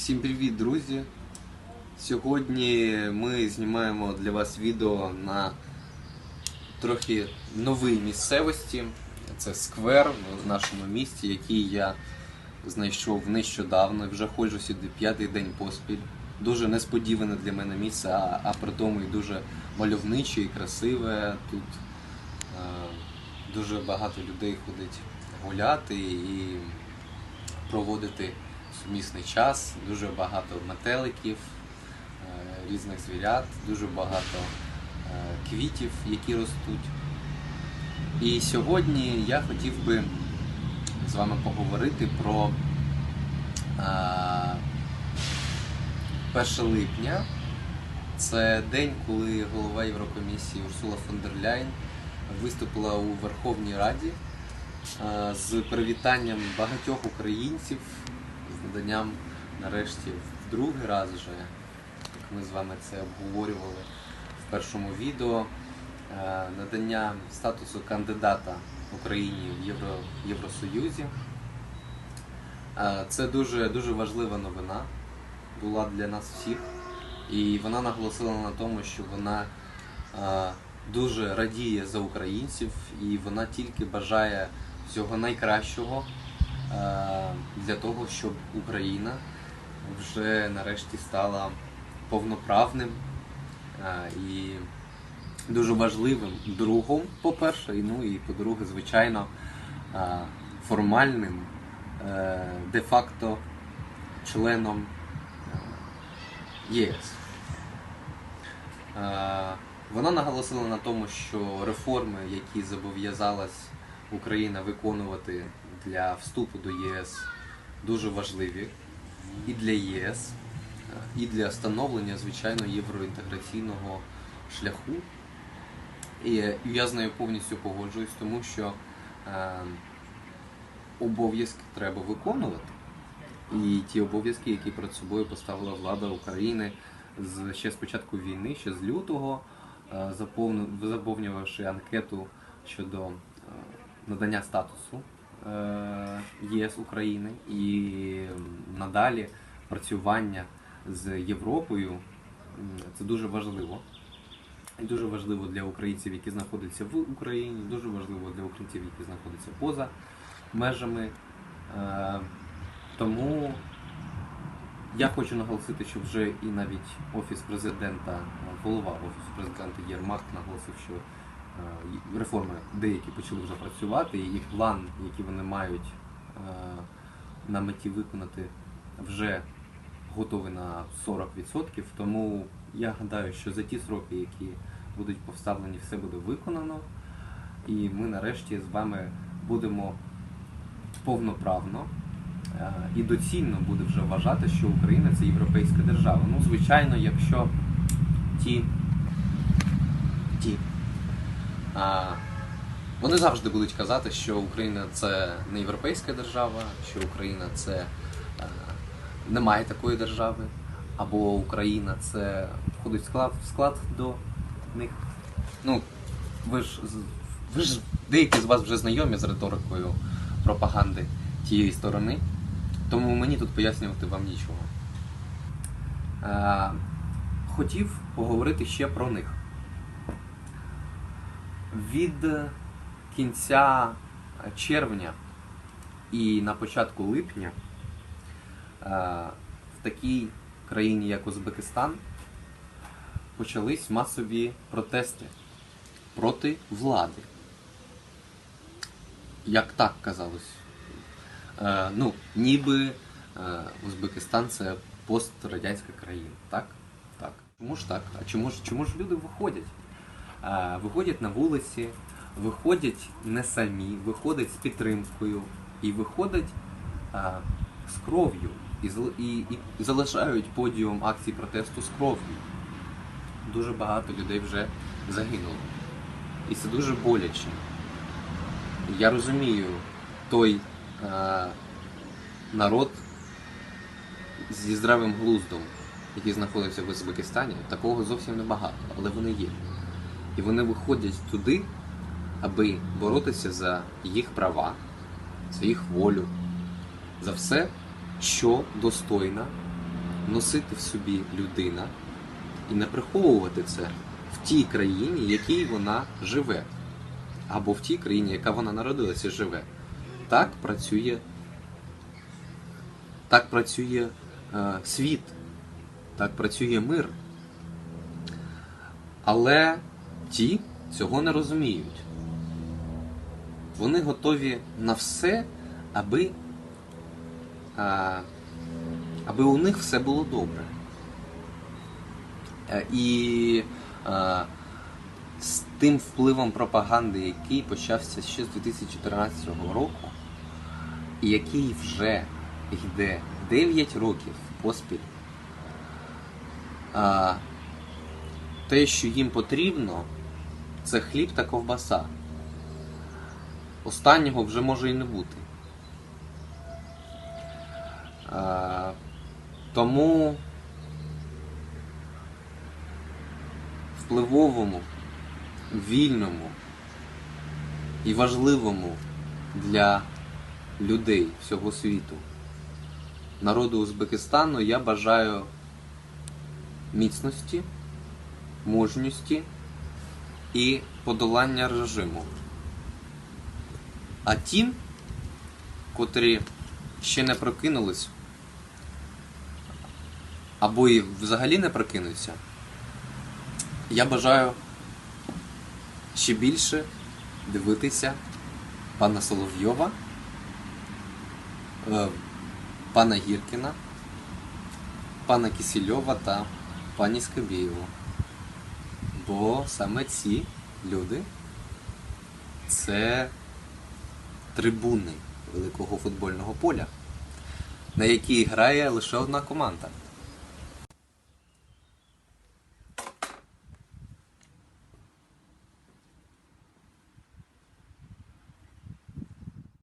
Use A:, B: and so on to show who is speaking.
A: Всім привіт, друзі! Сьогодні ми знімаємо для вас відео на трохи новій місцевості. Це сквер в нашому місті, який я знайшов нещодавно. Вже ходжу сюди п'ятий день поспіль. Дуже несподіване для мене місце, а, а при тому і дуже мальовниче і красиве. Тут е, дуже багато людей ходить гуляти і проводити сумісний час, дуже багато метеликів, е, різних звірят, дуже багато е, квітів, які ростуть. І сьогодні я хотів би з вами поговорити про е, 1 липня. Це день, коли голова Єврокомісії Урсула фон дер Ляйн виступила у Верховній Раді е, з привітанням багатьох українців, з наданням нарешті в другий раз вже, як ми з вами це обговорювали в першому відео, е, надання статусу кандидата Україні в Євро, Євросоюзі. Е, Це дуже, дуже важлива новина була для нас всіх. І вона наголосила на тому, що вона е, дуже радіє за українців і вона тільки бажає всього найкращого для того, щоб Україна вже нарешті стала повноправним е, і дуже важливим другом, по-перше, ну і по-друге, звичайно, е, формальним е, де-факто членом е, ЄС. Е, Вона наголосила на тому, що реформи, які зобов'язалась Україна виконувати для вступу до ЄС, дуже важливі і для ЄС, і для встановлення, звичайно, євроінтеграційного шляху. І я з нею повністю погоджуюсь, тому що е, обов'язки треба виконувати. І ті обов'язки, які перед собою поставила влада України з ще з початку війни, ще з лютого, е, заповнювавши анкету щодо е, надання статусу ЄС України і надалі працювання з Європою, це дуже важливо. Дуже важливо для українців, які знаходяться в Україні, дуже важливо для українців, які знаходяться поза межами. Е, Тому я хочу наголосити, що вже і навіть офіс президента, голова офісу президента Єрмак наголосив, що е, реформи деякі почали вже працювати, і план, який вони мають е, на меті виконати, вже готовий на 40%. Тому я гадаю, що за ті сроки, які будуть поставлені, все буде виконано. І ми нарешті з вами будемо повноправно е, і доцільно буде вже вважати, що Україна це європейська держава. Ну, звичайно, якщо ті, вони завжди будуть казати, що Україна це не європейська держава, що Україна це немає такої держави, або Україна це входить в склад, в склад до них. Ну, ви ж ви ж деякі з вас вже знайомі з риторикою пропаганди тієї сторони, тому мені тут пояснювати вам нічого. Хотів поговорити ще про них. Від кінця червня і на початку липня е, в такій країні, як Узбекистан, почались масові протести проти влади. Як так казалось? Е, ну, ніби е, Узбекистан це пострадянська країна, так? Так. Чому ж так? А чому ж, чому ж люди виходять? Виходять на вулиці, виходять не самі, виходять з підтримкою і виходять з кров'ю і, і, і залишають подіум акцій протесту з кров'ю. Дуже багато людей вже загинуло. І це дуже боляче. Я розумію той е, народ зі здравим глуздом, який знаходиться в Узбекистані, такого зовсім небагато, але вони є. І вони виходять туди, аби боротися за їх права, за їх волю, за все, що достойна носити в собі людина і не приховувати це в тій країні, в якій вона живе, або в тій країні, яка вона народилася і живе. Так працює, так працює е, світ, так працює мир. Але ті цього не розуміють. Вони готові на все, аби, а, аби у них все було добре. Е, І а, з тим впливом пропаганди, який почався ще з 2014 року, і який вже йде 9 років поспіль, а, те, що їм потрібно, це хліб та ковбаса. Останнього вже може і не бути. А, тому впливовому, вільному і важливому для людей всього світу народу Узбекистану я бажаю міцності, мужності і подолання режиму. А тим, котрі ще не прокинулись, або і взагалі не прокинуться, я бажаю ще більше дивитися пана Соловйова, е, пана Гіркіна, пана Кисельова та пані Скабєєву. Бо саме ці люди це трибуни великого футбольного поля, на якій грає лише одна команда.